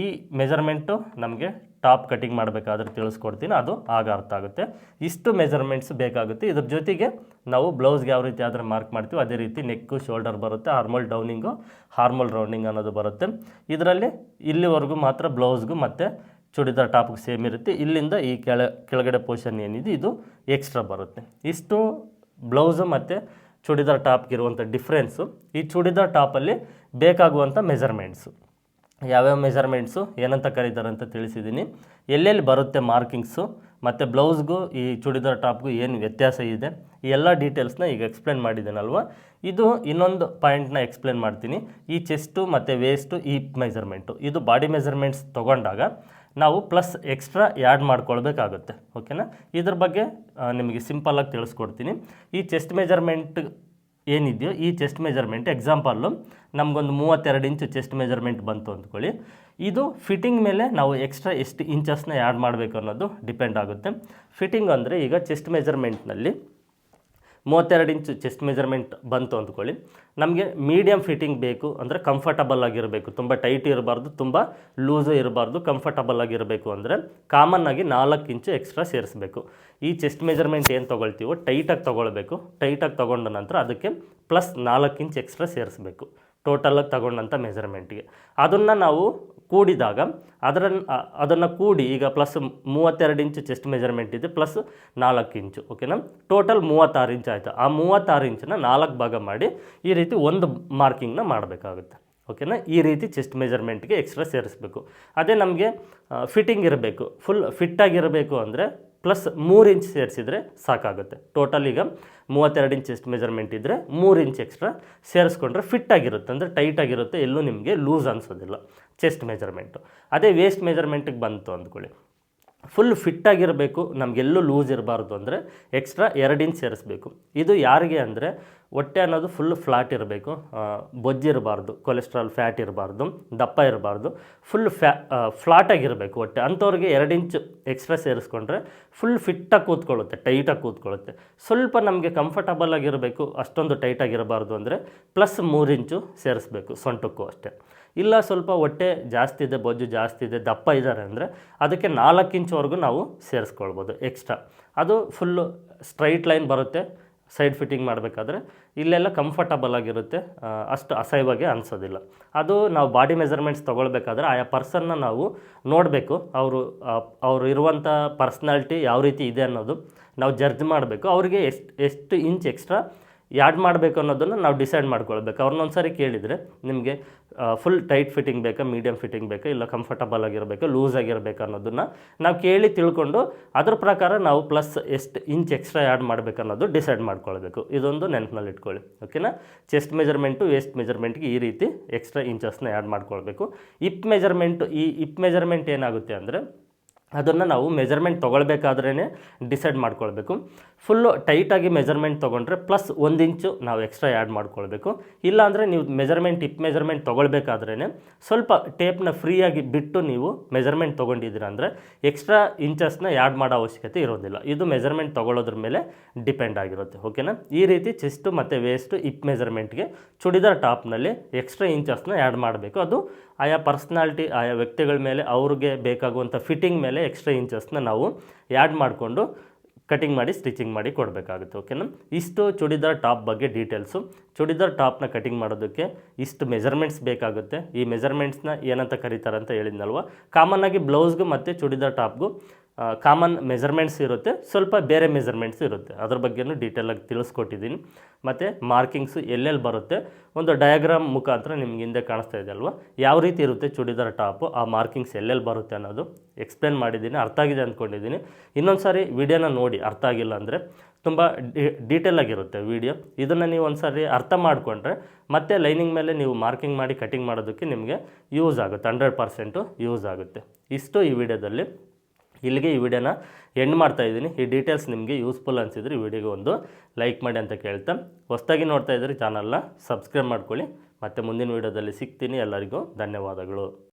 ಈ ಮೆಜರ್ಮೆಂಟು ನಮಗೆ ಟಾಪ್ ಕಟಿಂಗ್ ಮಾಡಬೇಕಾದ್ರೆ ತಿಳಿಸ್ಕೊಡ್ತೀನಿ. ಅದು ಆಗ ಅರ್ಥ ಆಗುತ್ತೆ. ಇಷ್ಟು ಮೆಜರ್ಮೆಂಟ್ಸ್ ಬೇಕಾಗುತ್ತೆ. ಇದ್ರ ಜೊತೆಗೆ ನಾವು ಬ್ಲೌಸ್ಗೆ ಯಾವ ರೀತಿ ಆದರೆ ಮಾರ್ಕ್ ಮಾಡ್ತೀವಿ ಅದೇ ರೀತಿ ನೆಕ್ಕು ಶೋಲ್ಡರ್ ಬರುತ್ತೆ. ಹಾರ್ಮಲ್ ಡೌನಿಂಗು ಹಾರ್ಮಲ್ ರೌಂಡಿಂಗ್ ಅನ್ನೋದು ಬರುತ್ತೆ. ಇದರಲ್ಲಿ ಇಲ್ಲಿವರೆಗೂ ಮಾತ್ರ ಬ್ಲೌಸ್ಗೂ ಮತ್ತು ಚೂಡಿದಾರ್ ಟಾಪ್ಗೆ ಸೇಮ್ ಇರುತ್ತೆ. ಇಲ್ಲಿಂದ ಈ ಕೆಳ, ಕೆಳಗಡೆ ಪೋರ್ಷನ್ ಏನಿದೆ, ಇದು ಎಕ್ಸ್ಟ್ರಾ ಬರುತ್ತೆ. ಇಷ್ಟು ಬ್ಲೌಸು ಮತ್ತು ಚೂಡಿದಾರ್ ಟಾಪ್ಗೆ ಇರುವಂಥ ಡಿಫ್ರೆನ್ಸು, ಈ ಚೂಡಿದಾರ್ ಟಾಪಲ್ಲಿ ಬೇಕಾಗುವಂಥ ಮೆಜರ್ಮೆಂಟ್ಸು. ಯಾವ್ಯಾವ ಮೆಜರ್ಮೆಂಟ್ಸು, ಏನಂತ ಕರೀತಾರೆ ಅಂತ ತಿಳಿಸಿದ್ದೀನಿ. ಎಲ್ಲೆಲ್ಲಿ ಬರುತ್ತೆ ಮಾರ್ಕಿಂಗ್ಸು, ಮತ್ತು ಬ್ಲೌಸ್ಗೂ ಈ ಚೂಡಿದಾರ್ ಟಾಪ್ಗೂ ಏನು ವ್ಯತ್ಯಾಸ ಇದೆ, ಈ ಎಲ್ಲ ಡೀಟೇಲ್ಸ್ನ ಈಗ ಎಕ್ಸ್ಪ್ಲೇನ್ ಮಾಡಿದ್ದೀನಲ್ವ? ಇದು ಇನ್ನೊಂದು ಪಾಯಿಂಟ್ನ ಎಕ್ಸ್ಪ್ಲೇನ್ ಮಾಡ್ತೀನಿ. ಈ ಚೆಸ್ಟು ಮತ್ತು ವೇಸ್ಟು ಈ ಮೆಜರ್ಮೆಂಟು. ಇದು ಬಾಡಿ ಮೆಜರ್ಮೆಂಟ್ಸ್ ತೊಗೊಂಡಾಗ ನಾವು ಪ್ಲಸ್ ಎಕ್ಸ್ಟ್ರಾ ಆ್ಯಡ್ ಮಾಡ್ಕೊಳ್ಬೇಕಾಗುತ್ತೆ. ಓಕೆನಾ ಇದ್ರ ಬಗ್ಗೆ ನಿಮಗೆ ಸಿಂಪಲ್ಲಾಗಿ ತಿಳಿಸ್ಕೊಡ್ತೀನಿ. ಈ ಚೆಸ್ಟ್ ಮೆಜರ್ಮೆಂಟ್ ಏನಿದೆಯೋ, ಈ ಚೆಸ್ಟ್ ಮೆಜರ್ಮೆಂಟ್ ಎಕ್ಸಾಂಪಲ್ಲು ನಮಗೊಂದು ಮೂವತ್ತೆರಡು ಇಂಚು ಚೆಸ್ಟ್ ಮೆಜರ್ಮೆಂಟ್ ಬಂತು ಅಂದ್ಕೊಳ್ಳಿ. ಇದು ಫಿಟ್ಟಿಂಗ್ ಮೇಲೆ ನಾವು ಎಕ್ಸ್ಟ್ರಾ ಎಷ್ಟು ಇಂಚಸ್ನ ಆ್ಯಡ್ ಮಾಡಬೇಕು ಅನ್ನೋದು ಡಿಪೆಂಡ್ ಆಗುತ್ತೆ. ಫಿಟ್ಟಿಂಗ್ ಅಂದರೆ ಈಗ ಚೆಸ್ಟ್ ಮೆಜರ್ಮೆಂಟ್ನಲ್ಲಿ ಮೂವತ್ತೆರಡು ಇಂಚು ಚೆಸ್ಟ್ ಮೆಜರ್ಮೆಂಟ್ ಬಂತು ಅಂದ್ಕೊಳ್ಳಿ. ನಮಗೆ ಮೀಡಿಯಮ್ ಫಿಟ್ಟಿಂಗ್ ಬೇಕು ಅಂದರೆ ಕಂಫರ್ಟಬಲ್ ಆಗಿರಬೇಕು. ತುಂಬ ಟೈಟ್ ಇರಬಾರ್ದು, ತುಂಬ ಲೂಸು ಇರಬಾರ್ದು ಕಂಫರ್ಟಬಲ್ ಆಗಿರಬೇಕು ಅಂದರೆ ಕಾಮನ್ ಆಗಿ ನಾಲ್ಕು ಇಂಚು ಎಕ್ಸ್ಟ್ರಾ ಸೇರಿಸಬೇಕು. ಈ ಚೆಸ್ಟ್ ಮೆಜರ್ಮೆಂಟ್ ಏನು ತೊಗೊಳ್ತೀವೋ ಟೈಟಾಗಿ ತೊಗೊಳ್ಬೇಕು. ಟೈಟಾಗಿ ತೊಗೊಂಡ ನಂತರ ಅದಕ್ಕೆ ಪ್ಲಸ್ ನಾಲ್ಕು ಇಂಚ್ ಎಕ್ಸ್ಟ್ರಾ ಸೇರಿಸಬೇಕು. ಟೋಟಲಾಗಿ ತಗೊಂಡಂಥ ಮೆಜರ್ಮೆಂಟ್ಗೆ ಅದನ್ನು ನಾವು ಕೂಡಿದಾಗ ಅದರ ಅದನ್ನು ಕೂಡಿ ಈಗ ಪ್ಲಸ್ ಮೂವತ್ತೆರಡು ಇಂಚು ಚೆಸ್ಟ್ ಮೆಜರ್ಮೆಂಟ್ ಇದೆ ಪ್ಲಸ್ ನಾಲ್ಕು ಇಂಚು ಓಕೆನಾ ಟೋಟಲ್ ಮೂವತ್ತಾರು ಇಂಚ್ ಆಯಿತು. ಆ ಮೂವತ್ತಾರು ಇಂಚನ್ನ ನಾಲ್ಕು ಭಾಗ ಮಾಡಿ ಈ ರೀತಿ ಒಂದು ಮಾರ್ಕಿಂಗ್ನ ಮಾಡಬೇಕಾಗುತ್ತೆ ಓಕೆನಾ ಈ ರೀತಿ ಚೆಸ್ಟ್ ಮೆಜರ್ಮೆಂಟ್ಗೆ ಎಕ್ಸ್ಟ್ರಾ ಸೇರಿಸ್ಬೇಕು. ಅದೇ ನಮಗೆ ಫಿಟ್ಟಿಂಗ್ ಇರಬೇಕು. ಫುಲ್ ಫಿಟ್ಟಾಗಿರಬೇಕು ಅಂದರೆ ಪ್ಲಸ್ ಮೂರು ಇಂಚ್ ಸೇರಿಸಿದರೆ ಸಾಕಾಗುತ್ತೆ. ಟೋಟಲ್ ಈಗ ಮೂವತ್ತೆರಡು ಇಂಚ್ ಎಷ್ಟು ಮೆಜರ್ಮೆಂಟ್ ಇದ್ದರೆ ಮೂರು ಇಂಚ್ ಎಕ್ಸ್ಟ್ರಾ ಸೇರಿಸ್ಕೊಂಡ್ರೆ ಫಿಟ್ ಆಗಿರುತ್ತೆ. ಅಂದರೆ ಟೈಟ್ ಆಗಿರುತ್ತೆ. ಎಲ್ಲೂ ನಿಮಗೆ ಲೂಸ್ ಅನಿಸೋದಿಲ್ಲ. ಚೆಸ್ಟ್ ಮೆಜರ್ಮೆಂಟು ಅದೇ ವೇಸ್ಟ್ ಮೆಜರ್ಮೆಂಟಿಗೆ ಬಂತು ಅಂದ್ಕೊಳ್ಳಿ. ಫುಲ್ ಫಿಟ್ಟಾಗಿರಬೇಕು ನಮಗೆಲ್ಲೂ ಲೂಸ್ ಇರಬಾರ್ದು ಅಂದರೆ ಎಕ್ಸ್ಟ್ರಾ ಎರಡು ಇಂಚ್ ಸೇರಿಸ್ಬೇಕು. ಇದು ಯಾರಿಗೆ ಅಂದರೆ ಹೊಟ್ಟೆ ಅನ್ನೋದು ಫುಲ್ ಫ್ಲಾಟ್ ಇರಬೇಕು ಬೊಜ್ಜಿರಬಾರ್ದು ಕೊಲೆಸ್ಟ್ರಾಲ್ ಫ್ಯಾಟ್ ಇರಬಾರ್ದು, ದಪ್ಪ ಇರಬಾರ್ದು, ಫುಲ್ ಫ್ಯಾ ಫ್ಲಾಟಾಗಿರಬೇಕು ಹೊಟ್ಟೆ. ಅಂಥವ್ರಿಗೆ ಎರಡು ಇಂಚ್ ಎಕ್ಸ್ಟ್ರಾ ಸೇರಿಸ್ಕೊಂಡ್ರೆ ಫುಲ್ ಫಿಟ್ಟಾಗಿ ಕೂತ್ಕೊಳ್ಳುತ್ತೆ ಟೈಟಾಗಿ ಕೂತ್ಕೊಳ್ಳುತ್ತೆ. ಸ್ವಲ್ಪ ನಮಗೆ ಕಂಫರ್ಟಬಲ್ ಆಗಿರಬೇಕು, ಅಷ್ಟೊಂದು ಟೈಟಾಗಿರಬಾರ್ದು ಅಂದರೆ ಪ್ಲಸ್ ಮೂರು ಇಂಚು ಸೇರಿಸ್ಬೇಕು, ಸೊಂಟಕ್ಕೂ ಅಷ್ಟೇ. ಇಲ್ಲ ಸ್ವಲ್ಪ ಹೊಟ್ಟೆ ಜಾಸ್ತಿ ಇದೆ, ಬೊಜ್ಜು ಜಾಸ್ತಿ ಇದೆ, ದಪ್ಪ ಇದ್ದಾರೆ ಅಂದರೆ ಅದಕ್ಕೆ ನಾಲ್ಕು ಇಂಚ್ವರೆಗೂ ನಾವು ಸೇರಿಸ್ಕೊಳ್ಬೋದು ಎಕ್ಸ್ಟ್ರಾ ಅದು ಫುಲ್ಲು ಸ್ಟ್ರೈಟ್ ಲೈನ್ ಬರುತ್ತೆ ಸೈಡ್ ಫಿಟ್ಟಿಂಗ್ ಮಾಡಬೇಕಾದ್ರೆ. ಇಲ್ಲೆಲ್ಲ ಕಂಫರ್ಟಬಲ್ ಆಗಿರುತ್ತೆ ಅಷ್ಟು ಅಸಹ್ಯವಾಗಿ ಅನಿಸೋದಿಲ್ಲ. ಅದು ನಾವು ಬಾಡಿ ಮೆಜರ್ಮೆಂಟ್ಸ್ ತೊಗೊಳ್ಬೇಕಾದ್ರೆ ಆಯಾ ಪರ್ಸನ್ನ ನಾವು ನೋಡಬೇಕು, ಅವರು ಅವರು ಇರುವಂಥ ಪರ್ಸ್ನಾಲ್ಟಿ ಯಾವ ರೀತಿ ಇದೆ ಅನ್ನೋದು ನಾವು ಜಡ್ಜ್ ಮಾಡಬೇಕು. ಅವರಿಗೆ ಎಷ್ಟು ಎಷ್ಟು ಇಂಚ್ ಎಕ್ಸ್ಟ್ರಾ ಯಾಡ್ ಮಾಡಬೇಕು ಅನ್ನೋದನ್ನು ನಾವು ಡಿಸೈಡ್ ಮಾಡ್ಕೊಳ್ಬೇಕು. ಅವ್ರನ್ನೊಂದು ಸಾರಿ ಕೇಳಿದರೆ ನಿಮಗೆ ಫುಲ್ ಟೈಟ್ ಫಿಟ್ಟಿಂಗ್ ಬೇಕಾ ಮೀಡಿಯಮ್ ಫಿಟ್ಟಿಂಗ್ ಬೇಕಾ, ಇಲ್ಲ ಕಂಫರ್ಟಬಲ್ ಆಗಿರಬೇಕು ಲೂಸ್ ಆಗಿರಬೇಕು ಅನ್ನೋದನ್ನು ನಾವು ಕೇಳಿ ತಿಳ್ಕೊಂಡು ಅದ್ರ ಪ್ರಕಾರ ನಾವು ಪ್ಲಸ್ ಎಷ್ಟು ಇಂಚ್ ಎಕ್ಸ್ಟ್ರಾ ಆ್ಯಡ್ ಮಾಡಬೇಕು ಅನ್ನೋದು ಡಿಸೈಡ್ ಮಾಡ್ಕೊಳ್ಬೇಕು. ಇದೊಂದು ನೆನಪಿನಲ್ಲಿ ಇಟ್ಕೊಳ್ಳಿ. ಓಕೆನಾ ಚೆಸ್ಟ್ ಮೆಜರ್ಮೆಂಟು ವೇಸ್ಟ್ ಮೆಜರ್ಮೆಂಟ್ಗೆ ಈ ರೀತಿ ಎಕ್ಸ್ಟ್ರಾ ಇಂಚಸ್ನ ಆ್ಯಡ್ ಮಾಡ್ಕೊಳ್ಬೇಕು. ಇಪ್ ಮೆಜರ್ಮೆಂಟು ಈ ಇಪ್ ಮೆಜರ್ಮೆಂಟ್ ಏನಾಗುತ್ತೆ ಅಂದರೆ ಅದನ್ನು ನಾವು ಮೆಜರ್ಮೆಂಟ್ ತೊಗೊಳ್ಬೇಕಾದ್ರೇ ಡಿಸೈಡ್ ಮಾಡ್ಕೊಳ್ಬೇಕು. ಫುಲ್ಲು ಟೈಟಾಗಿ ಮೆಜರ್ಮೆಂಟ್ ತೊಗೊಂಡ್ರೆ ಪ್ಲಸ್ ಒಂದು ಇಂಚು ನಾವು ಎಕ್ಸ್ಟ್ರಾ ಆ್ಯಡ್ ಮಾಡ್ಕೊಳ್ಬೇಕು. ಇಲ್ಲಾಂದರೆ ನೀವು ಮೆಜರ್ಮೆಂಟ್ ಟಿಪ್ ಮೆಜರ್ಮೆಂಟ್ ತೊಗೊಳ್ಬೇಕಾದ್ರೇ ಸ್ವಲ್ಪ ಟೇಪ್ನ ಫ್ರೀಯಾಗಿ ಬಿಟ್ಟು ನೀವು ಮೆಜರ್ಮೆಂಟ್ ತೊಗೊಂಡಿದ್ದೀರ ಅಂದರೆ ಎಕ್ಸ್ಟ್ರಾ ಇಂಚಸ್ನ ಆ್ಯಡ್ ಮಾಡೋ ಅವಶ್ಯಕತೆ ಇರೋದಿಲ್ಲ. ಇದು ಮೆಜರ್ಮೆಂಟ್ ತೊಗೊಳ್ಳೋದ್ರ ಮೇಲೆ ಡಿಪೆಂಡ್ ಆಗಿರುತ್ತೆ. ಓಕೆನಾ ಈ ರೀತಿ ಚೆಸ್ಟು ಮತ್ತು ವೇಸ್ಟು ಇಪ್ ಮೆಜರ್ಮೆಂಟ್ಗೆ ಚೂಡಿದಾರ್ ಟಾಪ್ನಲ್ಲಿ ಎಕ್ಸ್ಟ್ರಾ ಇಂಚಸ್ನ ಆ್ಯಡ್ ಮಾಡಬೇಕು. ಅದು ಆಯಾ ಪರ್ಸ್ನಾಲ್ಟಿ, ಆಯಾ ವ್ಯಕ್ತಿಗಳ ಮೇಲೆ ಅವ್ರಿಗೆ ಬೇಕಾಗುವಂಥ ಫಿಟ್ಟಿಂಗ್ ಮೇಲೆ ಎಕ್ಸ್ಟ್ರಾ ಇಂಚಸ್ನ ನಾವು ಆ್ಯಡ್ ಮಾಡಿಕೊಂಡು ಕಟಿಂಗ್ ಮಾಡಿ, ಸ್ಟಿಚಿಂಗ್ ಮಾಡಿ ಕೊಡಬೇಕಾಗುತ್ತೆ ಓಕೆನಾ ಇಷ್ಟು ಚೂಡಿದಾರ್ ಟಾಪ್ ಬಗ್ಗೆ ಡೀಟೇಲ್ಸು. ಚೂಡಿದಾರ್ ಟಾಪ್ನ ಕಟಿಂಗ್ ಮಾಡೋದಕ್ಕೆ ಇಷ್ಟು ಮೆಜರ್ಮೆಂಟ್ಸ್ ಬೇಕಾಗುತ್ತೆ. ಈ ಮೆಜರ್ಮೆಂಟ್ಸ್ನ ಏನಂತ ಕರೀತಾರೆ ಅಂತ ಹೇಳಿದ್ನಲ್ವ ಆಗಿ ಬ್ಲೌಸ್ಗೂ ಮತ್ತು ಚೂಡಿದಾರ್ ಟಾಪ್ಗೂ ಕಾಮನ್ ಮೆಜರ್ಮೆಂಟ್ಸ್ ಇರುತ್ತೆ. ಸ್ವಲ್ಪ ಬೇರೆ ಮೆಜರ್ಮೆಂಟ್ಸ್ ಇರುತ್ತೆ. ಅದ್ರ ಬಗ್ಗೆನೂ ಡೀಟೇಲಾಗಿ ತಿಳಿಸ್ಕೊಟ್ಟಿದ್ದೀನಿ. ಮತ್ತು ಮಾರ್ಕಿಂಗ್ಸು ಎಲ್ಲೆಲ್ಲಿ ಬರುತ್ತೆ? ಒಂದು ಡಯಾಗ್ರಾಮ್ ಮುಖಾಂತರ ನಿಮ್ಗೆ ಹಿಂದೆ ಕಾಣಿಸ್ತಾ ಇದೆ ಅಲ್ವಾ? ಯಾವ ರೀತಿ ಇರುತ್ತೆ ಚೂಡಿದಾರ್ ಟಾಪು? ಆ ಮಾರ್ಕಿಂಗ್ಸ್ ಎಲ್ಲೆಲ್ಲಿ ಬರುತ್ತೆ ಅನ್ನೋದು ಎಕ್ಸ್ಪ್ಲೇನ್ ಮಾಡಿದ್ದೀನಿ. ಅರ್ಥ ಆಗಿದೆ ಅಂದ್ಕೊಂಡಿದ್ದೀನಿ. ಇನ್ನೊಂದು ಸಾರಿ ವಿಡಿಯೋನ ನೋಡಿ. ಅರ್ಥ ಆಗಿಲ್ಲ ಅಂದರೆ ತುಂಬ ಡೀಟೇಲ್ ಆಗಿರುತ್ತೆ ವಿಡಿಯೋ. ಇದನ್ನು ನೀವು ಒಂದು ಸಾರಿ ಅರ್ಥ ಮಾಡಿಕೊಂಡ್ರೆ ಮತ್ತೆ ಲೈನಿಂಗ್ ಮೇಲೆ ನೀವು ಮಾರ್ಕಿಂಗ್ ಮಾಡಿ ಕಟಿಂಗ್ ಮಾಡೋದಕ್ಕೆ ನಿಮಗೆ ಯೂಸ್ ಆಗುತ್ತೆ. ಹಂಡ್ರೆಡ್ ಪರ್ಸೆಂಟು ಯೂಸ್ ಆಗುತ್ತೆ. ಇಷ್ಟು ಈ ವಿಡಿಯೋದಲ್ಲಿ. ಇಲ್ಲಿಗೆ ಈ ವಿಡಿಯೋನ ಎಂಡ್ ಮಾಡ್ತಾ ಇದ್ದೀನಿ. ಈ ಡೀಟೇಲ್ಸ್ ನಿಮಗೆ ಯೂಸ್ಫುಲ್ ಅನಿಸಿದ್ರೆ ವಿಡಿಯೋಗೆ ಒಂದು ಲೈಕ್ ಮಾಡಿ ಅಂತ ಕೇಳ್ತಾ. ಹೊಸ್ದಾಗಿ ನೋಡ್ತಾ ಇದ್ದರೆ ಚಾನಲ್ನ ಸಬ್ಸ್ಕ್ರೈಬ್ ಮಾಡ್ಕೊಳ್ಳಿ. ಮತ್ತು ಮುಂದಿನ ವಿಡಿಯೋದಲ್ಲಿ ಸಿಗ್ತೀನಿ. ಎಲ್ಲರಿಗೂ ಧನ್ಯವಾದಗಳು.